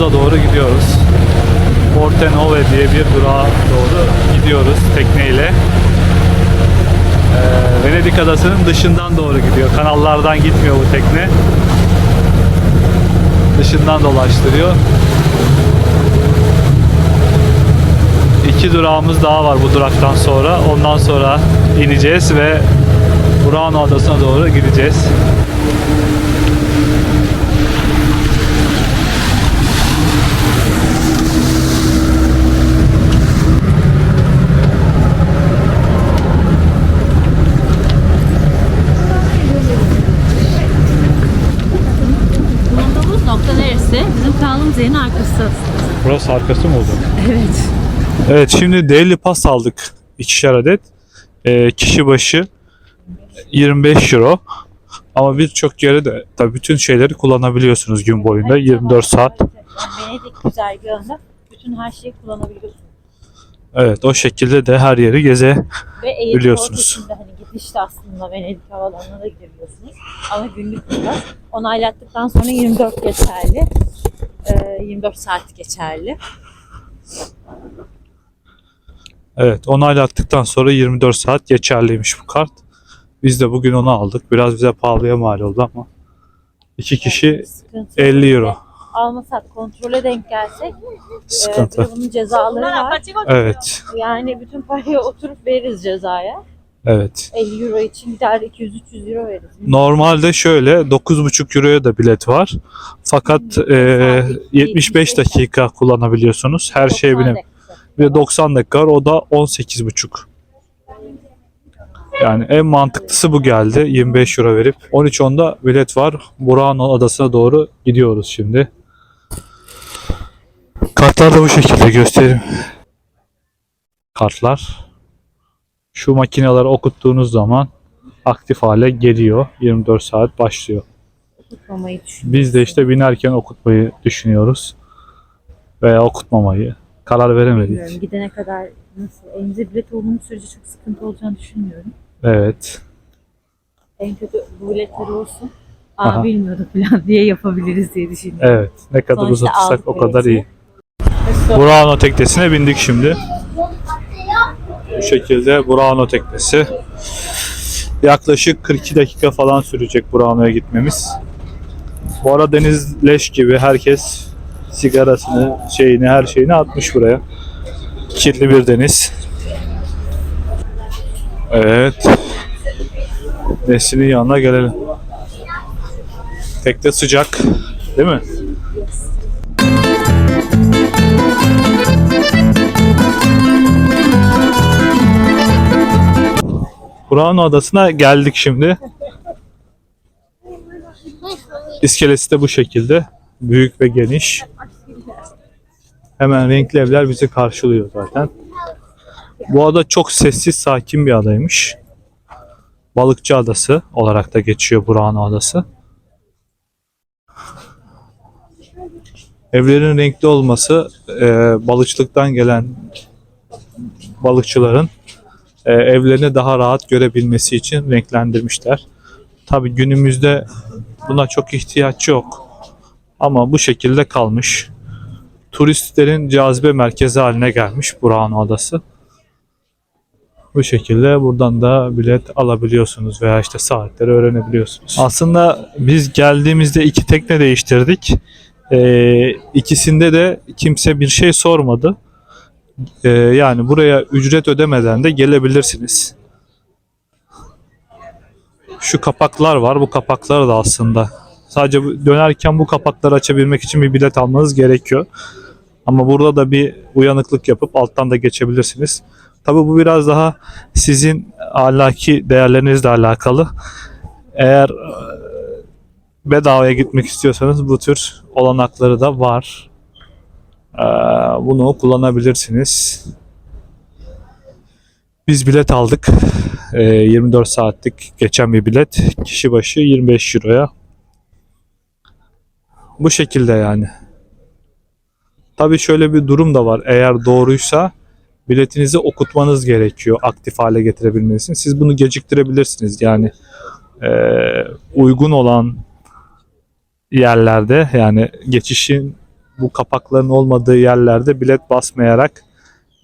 durağımıza doğru gidiyoruz. Porto Nove diye bir durağa doğru gidiyoruz tekneyle. Ee, Venedik adasının dışından doğru gidiyor. Kanallardan gitmiyor bu tekne. Dışından dolaştırıyor. İki durağımız daha var bu duraktan sonra. Ondan sonra ineceğiz ve Burano Adası'na doğru gideceğiz. Burası arkası mı oldu? Evet. Evet şimdi Daily Pass aldık. ikişer adet. Ee, kişi başı 25 euro. Ama birçok yere de tabii bütün şeyleri kullanabiliyorsunuz gün boyunca 24 saat. Yani Venedik güzergahında bütün her şeyi kullanabiliyorsunuz. Evet o şekilde de her yeri geze. Ve Biliyorsunuz. hani gidişte aslında Venedik havalarına da gidebiliyorsunuz. Ama günlük biraz. Onaylattıktan sonra 24 geçerli. Ee, 24 saat geçerli. Evet onaylattıktan sonra 24 saat geçerliymiş bu kart. Biz de bugün onu aldık. Biraz bize pahalıya mal oldu ama. iki kişi Sıkıntı 50 euro. Almasak kontrole denk gelsek Sıkıntı. e, bir de bunun cezaları var. Evet. Yani bütün parayı oturup veririz cezaya. Evet. 50 euro için gider 200-300 euro veririz. Normalde şöyle 9,5 euroya da bilet var. Fakat e, 75 dakika kullanabiliyorsunuz. Her şeye 90 binip ve 90 dakika var. O da 18,5. Yani en mantıklısı bu geldi. 25 euro verip 13.10'da bilet var. Burano adasına doğru gidiyoruz şimdi. Kartlar da bu şekilde göstereyim. Kartlar. Şu makineleri okuttuğunuz zaman aktif hale geliyor. 24 saat başlıyor. Düşünüyorum. Biz de işte binerken okutmayı düşünüyoruz. Veya okutmamayı. Karar veremedik. Bilmiyorum gidene kadar nasıl elimizde bilet olduğumuz sürece çok sıkıntı olacağını düşünmüyorum. Evet. En kötü bu biletler olsun. Aa Aha. bilmiyorduk falan diye yapabiliriz diye düşünüyorum. Evet. Ne kadar Sonuçta uzatırsak o kadar iyi. Burano teknesine bindik şimdi. Bu şekilde Burano teknesi. Yaklaşık 42 dakika falan sürecek Burano'ya gitmemiz. Bu ara deniz leş gibi herkes sigarasını, şeyini, her şeyini atmış buraya. Kirli bir deniz. Evet. Nesinin yanına gelelim. Tekne sıcak. Değil mi? Burano Adası'na geldik şimdi. İskelesi de bu şekilde. Büyük ve geniş. Hemen renkli evler bizi karşılıyor zaten. Bu ada çok sessiz, sakin bir adaymış. Balıkçı Adası olarak da geçiyor Burano Adası. Evlerin renkli olması e, balıkçılıktan gelen balıkçıların e, evlerini daha rahat görebilmesi için renklendirmişler. Tabi günümüzde buna çok ihtiyaç yok. Ama bu şekilde kalmış. Turistlerin cazibe merkezi haline gelmiş Burano Adası. Bu şekilde buradan da bilet alabiliyorsunuz veya işte saatleri öğrenebiliyorsunuz. Aslında biz geldiğimizde iki tekne değiştirdik. Ee, ikisinde de kimse bir şey sormadı. Ee, yani buraya ücret ödemeden de gelebilirsiniz. Şu kapaklar var. Bu kapaklar da aslında sadece dönerken bu kapakları açabilmek için bir bilet almanız gerekiyor. Ama burada da bir uyanıklık yapıp alttan da geçebilirsiniz. Tabii bu biraz daha sizin ahlaki değerlerinizle alakalı. Eğer e, bedavaya gitmek istiyorsanız bu tür olanakları da var. Ee, bunu kullanabilirsiniz. Biz bilet aldık. Ee, 24 saatlik geçen bir bilet. Kişi başı 25 euroya. Bu şekilde yani. Tabii şöyle bir durum da var. Eğer doğruysa biletinizi okutmanız gerekiyor aktif hale getirebilmeniz için. Siz bunu geciktirebilirsiniz. Yani eee, uygun olan yerlerde yani geçişin bu kapakların olmadığı yerlerde bilet basmayarak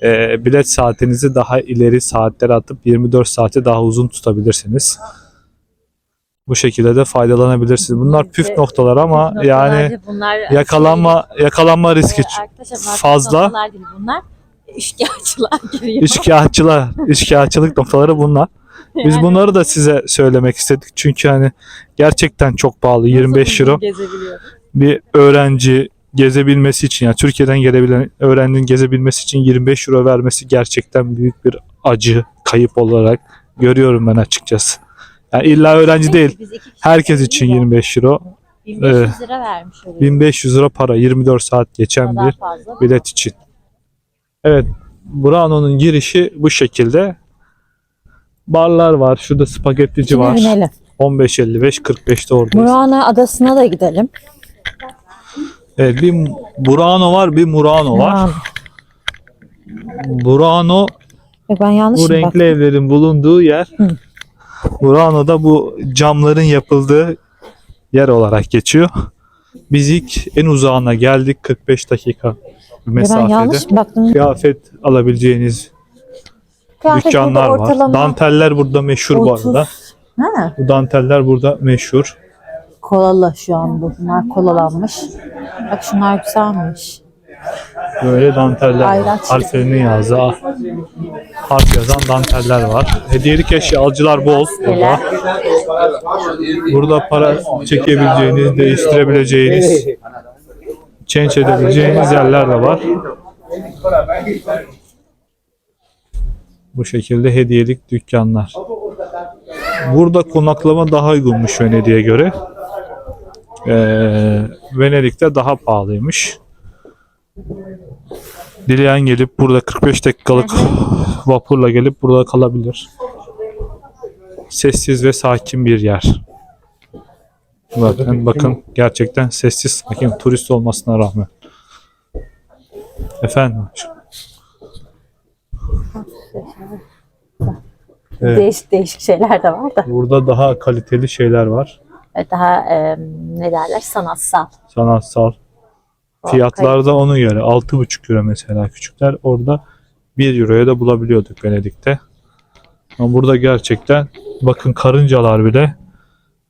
eee, bilet saatinizi daha ileri saatlere atıp 24 saate daha uzun tutabilirsiniz. Bu şekilde de faydalanabilirsiniz. Bunlar püf noktalar ama Püf yani noktalarca bunlar yakalanma yakalanma riski Ee, arkadaşlar fazla. noktalar değil bunlar. Üçkağıtçılar giriyor. İşkağıtçılar, işkağıtçılık noktaları bunlar. Biz Yani bunları da size söylemek istedik. Çünkü hani gerçekten çok pahalı. 25 nasıl euro bir öğrenci gezebilmesi için yani Türkiye'den gelebilen öğrencinin gezebilmesi için 25 euro vermesi gerçekten büyük bir acı, kayıp olarak görüyorum ben açıkçası. Yani illa öğrenci değil. Herkes için değil de 25 euro. 1500 lira vermiş oluyoruz. 1500 lira para 24 saat geçen bir bilet için. Evet, Burano'nun girişi bu şekilde. Barlar var. Şurada spagettici var. binelim. 15.55 45'te oradayız. Murana Adası'na da gidelim. Evet, bir Burano var, bir Murano var. Burano Yok, ben yanlış bu renkli evlerin bulunduğu yer. Hı. Burano da bu camların yapıldığı yer olarak geçiyor. Biz ilk en uzağına geldik 45 dakika Ben mesafede. yanlış mı baktım? Kıyafet alabileceğiniz Kıyafet dükkanlar var. ortalama Danteller burada meşhur bu 30. arada. Ha, Bu danteller burada meşhur. Kolalı şu an bu. Bunlar kolalanmış. Bak şunlar güzelmiş. Böyle danteller var. Ayraç. Harflerinin yazdığı harf yazan danteller var. Hediyelik eşyalcılar bol burada. Burada para çekebileceğiniz, değiştirebileceğiniz, change edebileceğiniz yerler de var. Bu şekilde hediyelik dükkanlar. Burada konaklama daha uygunmuş Venedik'e göre. Ee, Venedik'te daha pahalıymış. Dileyen gelip burada 45 dakikalık vapurla gelip burada kalabilir. Sessiz ve sakin bir yer. Bakın, bakın gerçekten sessiz sakin turist olmasına rağmen. Efendim. Evet. Değişik değişik şeyler de var da. Burada daha kaliteli şeyler var. Daha e, ne derler sanatsal. Sanatsal. Fiyatlar da ona göre. 6,5 euro mesela küçükler. Orada 1 euroya da bulabiliyorduk Venedik'te. Ama burada gerçekten bakın karıncalar bile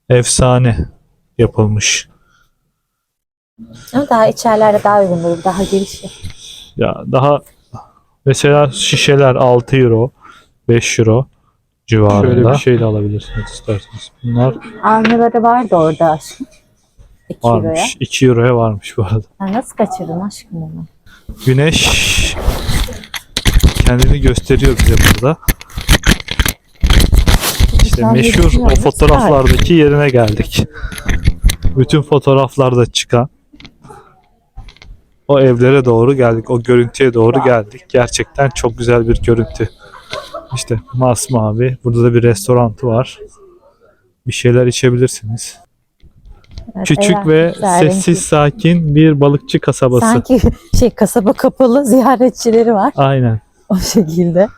efsane yapılmış. Ama daha içerilerde daha uygun olur. Daha girişi. Ya daha mesela şişeler 6 euro, 5 euro civarında. Şöyle bir şey de alabilirsiniz isterseniz. Bunlar Avniları vardı orada aşkım. 2 euroya. varmış. 2 euroya varmış bu arada. Sen nasıl kaçırdın aşkım bunu? Güneş kendini gösteriyor bize burada. İşte Sen meşhur o fotoğraflardaki yerine geldik. Bütün fotoğraflarda çıkan o evlere doğru geldik. O görüntüye doğru geldik. Gerçekten çok güzel bir görüntü. İşte masmavi. Burada da bir restorantı var. Bir şeyler içebilirsiniz. Evet, Küçük evet, ve sessiz renkli. sakin bir balıkçı kasabası. Sanki şey kasaba kapalı ziyaretçileri var Aynen. o şekilde.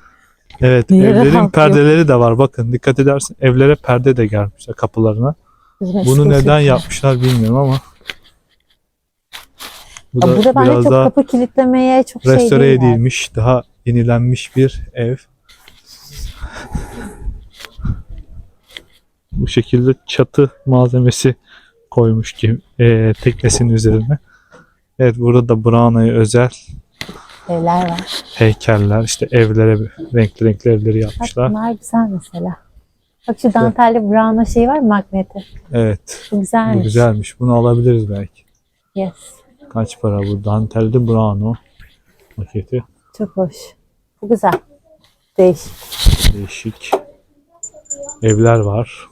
Evet, Niye evlerin rahat yok? perdeleri de var. Bakın dikkat edersin evlere perde de gelmişler kapılarına. Bunu neden yapmışlar bilmiyorum ama. Bu da burada bence biraz çok daha kapı kilitlemeye çok şey restore yani. edilmiş, daha yenilenmiş bir ev. Bu şekilde çatı malzemesi koymuş ki e, teknesinin üzerine. Evet burada da Brano'ya özel Evler var. heykeller, işte evlere renkli renkli evleri Bak yapmışlar. bunlar güzel mesela. Bak şu dantelli browna şey var magneti? Evet. Bu güzelmiş. Bu güzelmiş. Bunu alabiliriz belki. Yes. Kaç para bu? Dantelli Brano paketi. Çok hoş. Bu güzel. Değişik. Değişik. Evler var.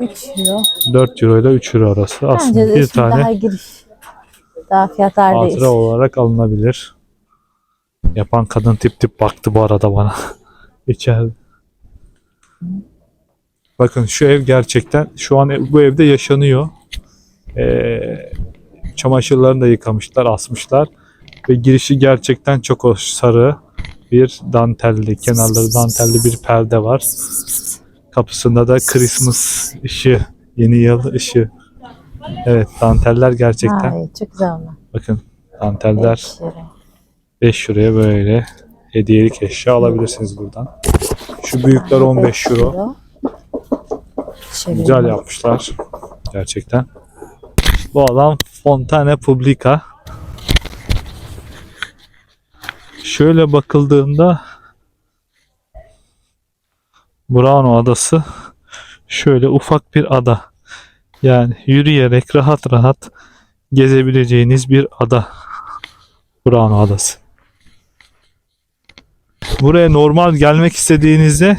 3 euro. 4 euro ile 3 euro arası. Bence Aslında de bir tane daha giriş. Daha fiyatlar hatıra değişik. olarak alınabilir. Yapan kadın tip tip baktı bu arada bana. İçeride. Bakın şu ev gerçekten şu an ev- bu evde yaşanıyor. Ee, çamaşırlarını da yıkamışlar, asmışlar. Ve girişi gerçekten çok hoş. Sarı bir dantelli, kenarları dantelli bir perde var. Kapısında da Christmas ışığı, yeni yıl ışığı. Evet, danteller gerçekten. Ay, çok güzel onlar. Bakın danteller Beş euro. 5 euroya böyle hediyelik eşya alabilirsiniz buradan. Şu büyükler 15 euro. Güzel yapmışlar. Gerçekten. Bu adam Fontane Publica. Şöyle bakıldığında Burano Adası şöyle ufak bir ada. Yani yürüyerek rahat rahat gezebileceğiniz bir ada. Burano Adası. Buraya normal gelmek istediğinizde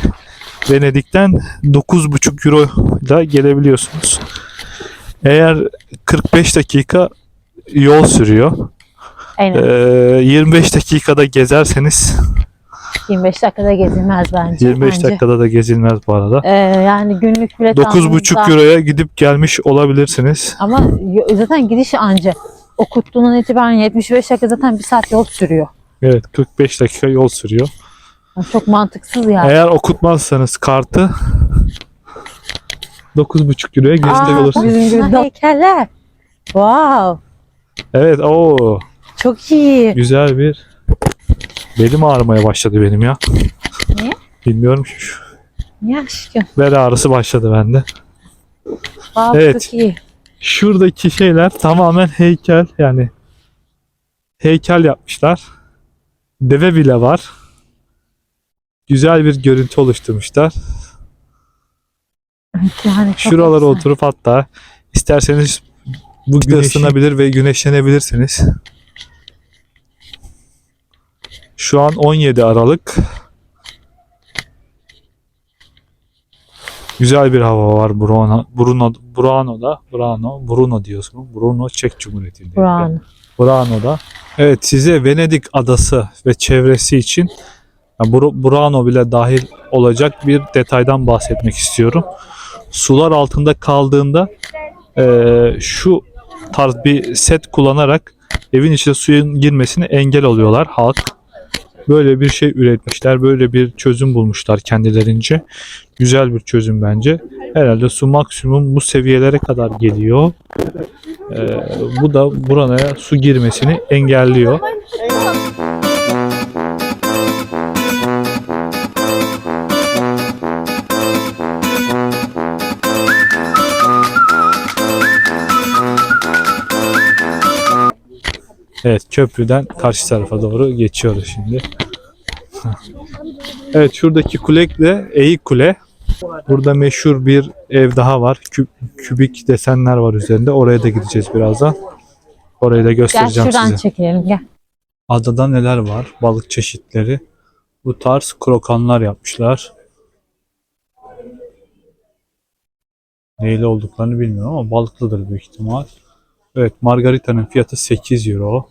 Venedik'ten 9,5 euro ile gelebiliyorsunuz. Eğer 45 dakika yol sürüyor. Aynen. Ee, 25 dakikada gezerseniz 25 dakikada gezilmez bence. 25 Bence. dakikada da gezilmez bu arada. Ee, yani günlük bilet 9,5 aldığınızda- euroya gidip gelmiş olabilirsiniz. Ama zaten gidiş anca. O kutluğundan itibaren 75 dakika zaten bir saat yol sürüyor. Evet 45 dakika yol sürüyor. Yani çok mantıksız yani. Eğer okutmazsanız kartı 9,5 euroya Aa, olursunuz. bizim gibi heykeller. Wow. Evet o Çok iyi. güzel bir belim ağrımaya başladı benim ya. Niye? Bilmiyorum şu Niye aşkım? bel ağrısı başladı bende. Wow, Evet. Çok iyi. Şuradaki şeyler tamamen heykel yani heykel yapmışlar. Deve bile var. Güzel bir görüntü oluşturmuşlar. Yani çok Şuralara güzel. oturup hatta isterseniz bu güneşi ısınabilir ve güneşlenebilirsiniz. Şu an 17 Aralık. Güzel bir hava var Bruno, Bruno, Bruno'da. Bruno, Bruno diyorsun. Bruno Çek Cumhuriyeti'nde. Buran. Burano'da. Evet size Venedik adası ve çevresi için yani Burano bile dahil olacak bir detaydan bahsetmek istiyorum. Sular altında kaldığında eee, şu tarz bir set kullanarak evin içine suyun girmesine engel oluyorlar halk. Böyle bir şey üretmişler. Böyle bir çözüm bulmuşlar kendilerince. Güzel bir çözüm bence. Herhalde su maksimum bu seviyelere kadar geliyor. Ee, bu da buraya su girmesini engelliyor. Evet köprüden karşı tarafa doğru geçiyoruz şimdi. Evet şuradaki kule de Eğik Kule. Burada meşhur bir ev daha var. Kü- kübik desenler var üzerinde. Oraya da gideceğiz birazdan. Orayı da Gel göstereceğim şuradan size. çekelim gel. Adada neler var? Balık çeşitleri. Bu tarz krokanlar yapmışlar. Neyle olduklarını bilmiyorum ama balıklıdır büyük ihtimal. Evet, margaritanın fiyatı 8 euro.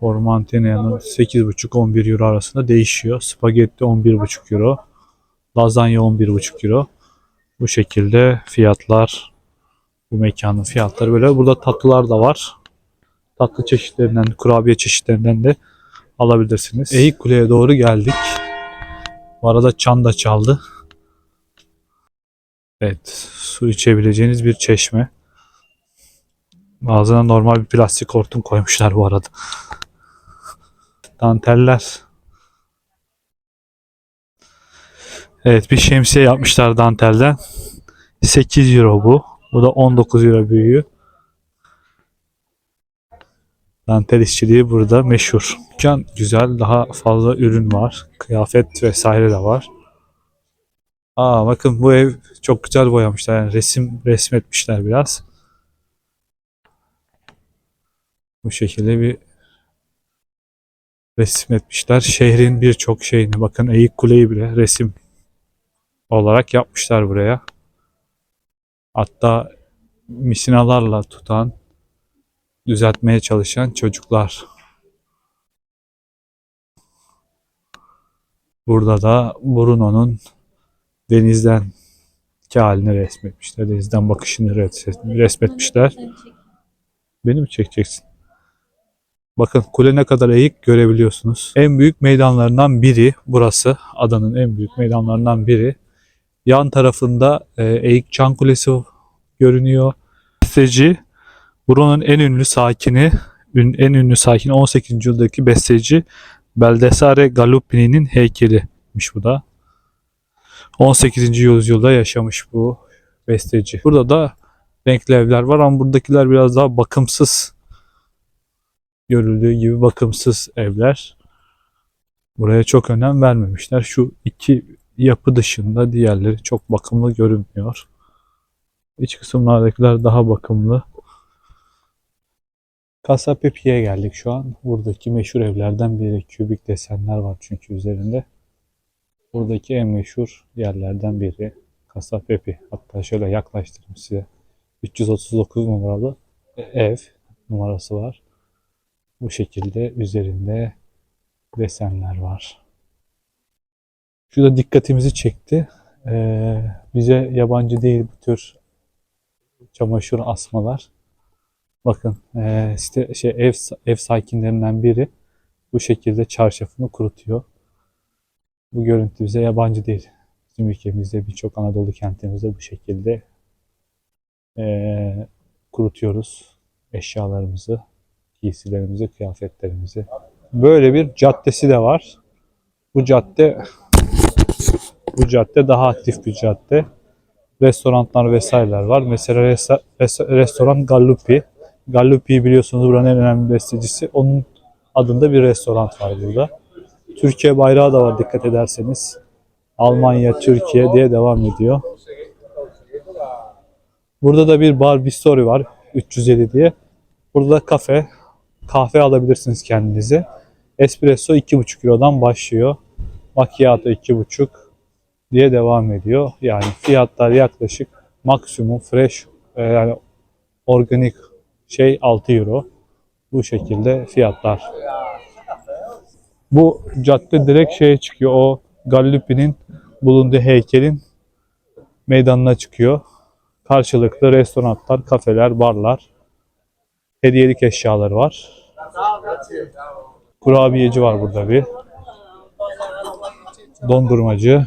Formantina'nın 8,5-11 euro arasında değişiyor. Spagetti 11,5 euro. Lazanya 11,5 euro. Bu şekilde fiyatlar bu mekanın fiyatları böyle. Burada tatlılar da var. Tatlı çeşitlerinden, kurabiye çeşitlerinden de alabilirsiniz. Eğik Kule'ye doğru geldik. Bu arada çan da çaldı. Evet, su içebileceğiniz bir çeşme. Ağzına normal bir plastik hortum koymuşlar bu arada. Danteller. Evet, bir şemsiye yapmışlar dantelden. 8 euro bu. Bu da 19 euro büyüğü. Dantel işçiliği burada meşhur. Dükkan güzel, daha fazla ürün var. Kıyafet vesaire de var. Aa bakın bu ev çok güzel boyamışlar. Yani resim resmetmişler biraz. Bu şekilde bir resim etmişler. Şehrin birçok şeyini bakın Eğik Kule'yi bile resim olarak yapmışlar buraya. Hatta misinalarla tutan, düzeltmeye çalışan çocuklar. Burada da Bruno'nun denizden ki halini resmetmişler. Denizden bakışını resmet- resmetmişler. Beni mi çekeceksin? Bakın kule ne kadar eğik görebiliyorsunuz. En büyük meydanlarından biri burası. Adanın en büyük meydanlarından biri. Yan tarafında e, Eğik Çan Kulesi görünüyor. Besteci buranın en ünlü sakini, en ünlü sakini 18. yüzyıldaki besteci Beldesare Gallupini'nin heykeliymiş bu da. 18. yüzyılda yaşamış bu besteci. Burada da renkli evler var ama buradakiler biraz daha bakımsız görüldüğü gibi bakımsız evler. Buraya çok önem vermemişler. Şu iki yapı dışında diğerleri çok bakımlı görünmüyor. İç kısımlardakiler daha bakımlı. Casa Pepi'ye geldik şu an. Buradaki meşhur evlerden biri. Kübik desenler var çünkü üzerinde. Buradaki en meşhur yerlerden biri. Casa Pepi. Hatta şöyle yaklaştırayım size. 339 numaralı ev numarası var. Bu şekilde üzerinde desenler var. Şu da dikkatimizi çekti. Ee, bize yabancı değil bu tür çamaşır asmalar. Bakın ee, işte şey ev ev sakinlerinden biri bu şekilde çarşafını kurutuyor. Bu görüntü bize yabancı değil. Bizim ülkemizde birçok Anadolu kentimizde bu şekilde ee, kurutuyoruz eşyalarımızı, giysilerimizi, kıyafetlerimizi. Böyle bir caddesi de var. Bu cadde bu cadde daha aktif bir cadde. Restoranlar vesaireler var. Mesela restoran Gallupi. Gallupi'yi biliyorsunuz buranın en önemli bestecisi. Onun adında bir restoran var burada. Türkiye bayrağı da var dikkat ederseniz. Almanya, Türkiye diye devam ediyor. Burada da bir bar bistro var 350 diye. Burada da kafe, kahve alabilirsiniz kendinize. Espresso 2,5 Euro'dan başlıyor. Macchiato 2,5 diye devam ediyor. Yani fiyatlar yaklaşık maksimum fresh e, yani organik şey 6 Euro. Bu şekilde fiyatlar. Bu cadde direkt şeye çıkıyor. O Gallupi'nin bulunduğu heykelin meydanına çıkıyor. Karşılıklı restoranlar, kafeler, barlar, hediyelik eşyaları var. Kurabiyeci var burada bir. Dondurmacı.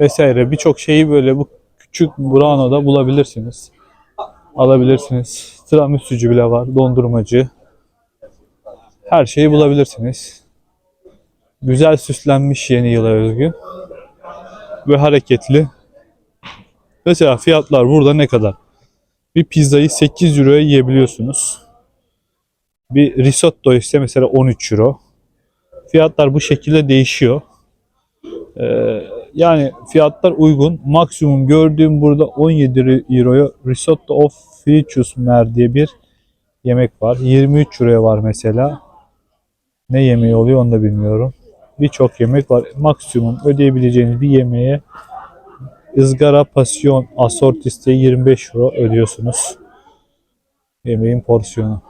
Vesaire birçok şeyi böyle bu küçük Burano'da bulabilirsiniz. Alabilirsiniz. Tiramisu'cu bile var. Dondurmacı. Her şeyi bulabilirsiniz. Güzel süslenmiş yeni yıla özgü. Ve hareketli. Mesela fiyatlar burada ne kadar? Bir pizzayı 8 euroya yiyebiliyorsunuz. Bir risotto ise mesela 13 euro. Fiyatlar bu şekilde değişiyor. Ee, yani fiyatlar uygun. Maksimum gördüğüm burada 17 euroya risotto of Fricius Mer diye bir yemek var. 23 euroya var mesela. Ne yemeği oluyor onu da bilmiyorum. Birçok yemek var. Maksimum ödeyebileceğiniz bir yemeğe ızgara pasyon asortiste 25 euro ödüyorsunuz. Yemeğin porsiyonu.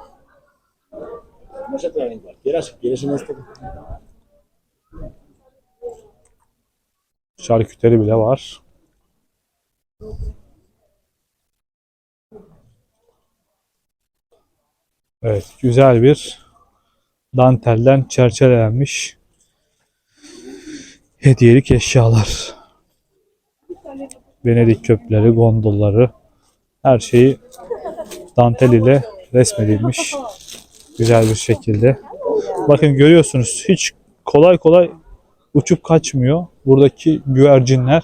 Şarküteri bile var. Evet, güzel bir dantelden çerçevelenmiş hediyelik eşyalar. Venedik köprüleri, gondolları, her şeyi dantel ile resmedilmiş güzel bir şekilde. Bakın görüyorsunuz hiç kolay kolay uçup kaçmıyor. Buradaki güvercinler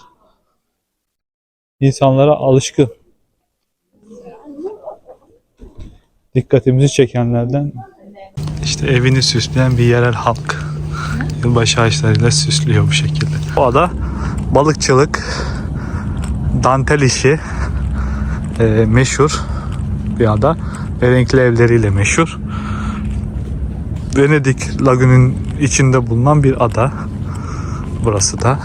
insanlara alışkın. Dikkatimizi çekenlerden işte evini süsleyen bir yerel halk. Yılbaşı ağaçlarıyla süslüyor bu şekilde. Bu ada balıkçılık, dantel işi e, meşhur bir ada. Ve renkli evleriyle meşhur. Venedik Lagü'nün içinde bulunan bir ada. Burası da.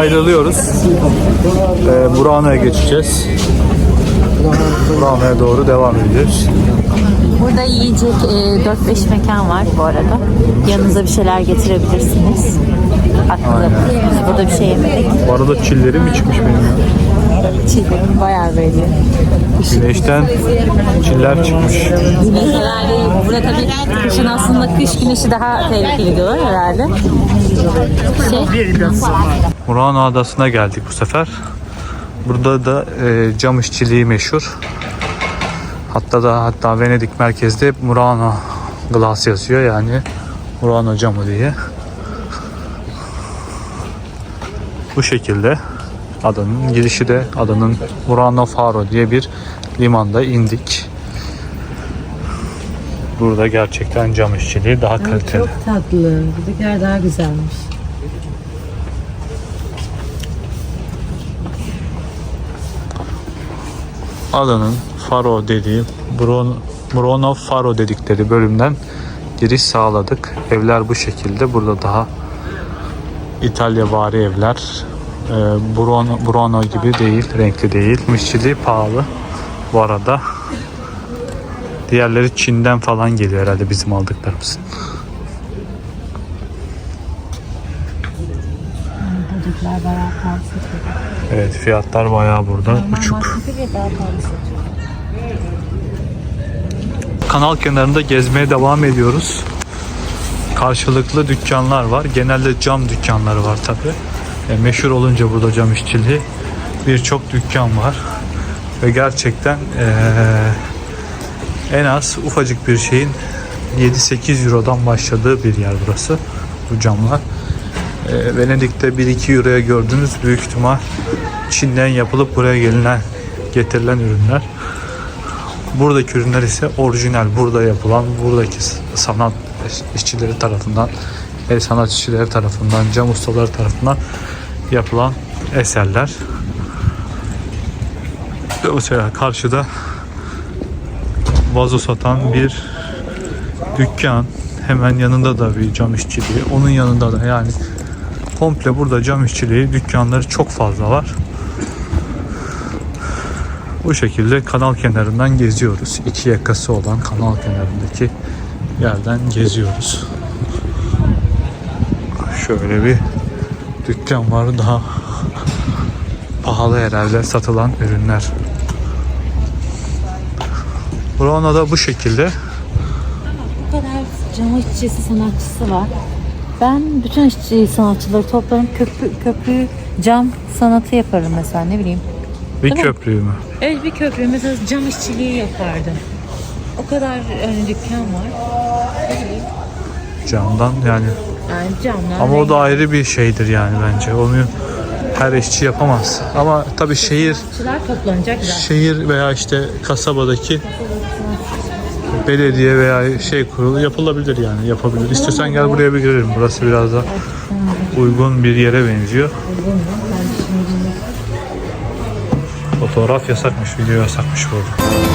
Ayrılıyoruz. Ee, Murano'ya geçeceğiz. Murano'ya doğru devam ediyoruz. Burada yiyecek e, 4-5 mekan var bu arada. Yanınıza bir şeyler getirebilirsiniz. Aklında Biz burada bir şey yemedik. Bu arada çillerim mi çıkmış benim ya? Çiğdem bayağı böyle. Güneşten çiller çıkmış. Güneş herhalde burada tabii kışın aslında kış güneşi daha tehlikeli diyorlar herhalde. Şey, Murano Adası'na geldik bu sefer. Burada da e, cam işçiliği meşhur. Hatta da hatta Venedik merkezde Murano Glass yazıyor yani Murano camı diye. Bu şekilde adanın girişi de adanın Murano Faro diye bir limanda indik. Burada gerçekten cam işçiliği daha kaliteli. Çok tatlı. Buradakiler daha güzelmiş. adanın Faro dediği Bruno, Bruno Faro dedikleri bölümden giriş sağladık. Evler bu şekilde. Burada daha İtalya vari evler. Ee, Bruno, Bruno gibi değil, renkli değil. İşçiliği pahalı bu arada. Diğerleri Çin'den falan geliyor herhalde bizim aldıklarımız. Buradakiler bayağı pahalı. Evet fiyatlar bayağı burada uçuk. Kanal kenarında gezmeye devam ediyoruz. Karşılıklı dükkanlar var. Genelde cam dükkanları var tabi. meşhur olunca burada cam işçiliği birçok dükkan var. Ve gerçekten eee, en az ufacık bir şeyin 7-8 Euro'dan başladığı bir yer burası. Bu camlar. Eee, Venedik'te 1-2 Euro'ya gördüğünüz büyük ihtimal Çin'den yapılıp buraya gelinen getirilen ürünler. Buradaki ürünler ise orijinal burada yapılan buradaki sanat işçileri tarafından el sanat işçileri tarafından cam ustaları tarafından yapılan eserler. Mesela karşıda vazo satan bir dükkan hemen yanında da bir cam işçiliği onun yanında da yani komple burada cam işçiliği dükkanları çok fazla var. Bu şekilde kanal kenarından geziyoruz. İki yakası olan kanal kenarındaki yerden geziyoruz. Şöyle bir dükkan var daha pahalı herhalde satılan ürünler. Burana'da bu şekilde. Bu kadar cam işçisi sanatçısı var. Ben bütün işçi sanatçıları toplarım köprü, köprü cam sanatı yaparım mesela ne bileyim. Bir Tamam. köprü mü? Evet bir köprü mesela cam işçiliği yapardım. O kadar yani dükkan var. Camdan yani. Yani camlar. Ama o da ayrı bir şeydir yani bence. Onu her işçi yapamaz. Ama tabii şehir toplanacak zaten. şehir veya işte kasabadaki belediye veya şey kurulu yapılabilir yani yapabilir. İstiyorsan gel buraya bir görelim. Burası biraz da uygun bir yere benziyor. Fotoğraf yasakmış, video yasakmış burada.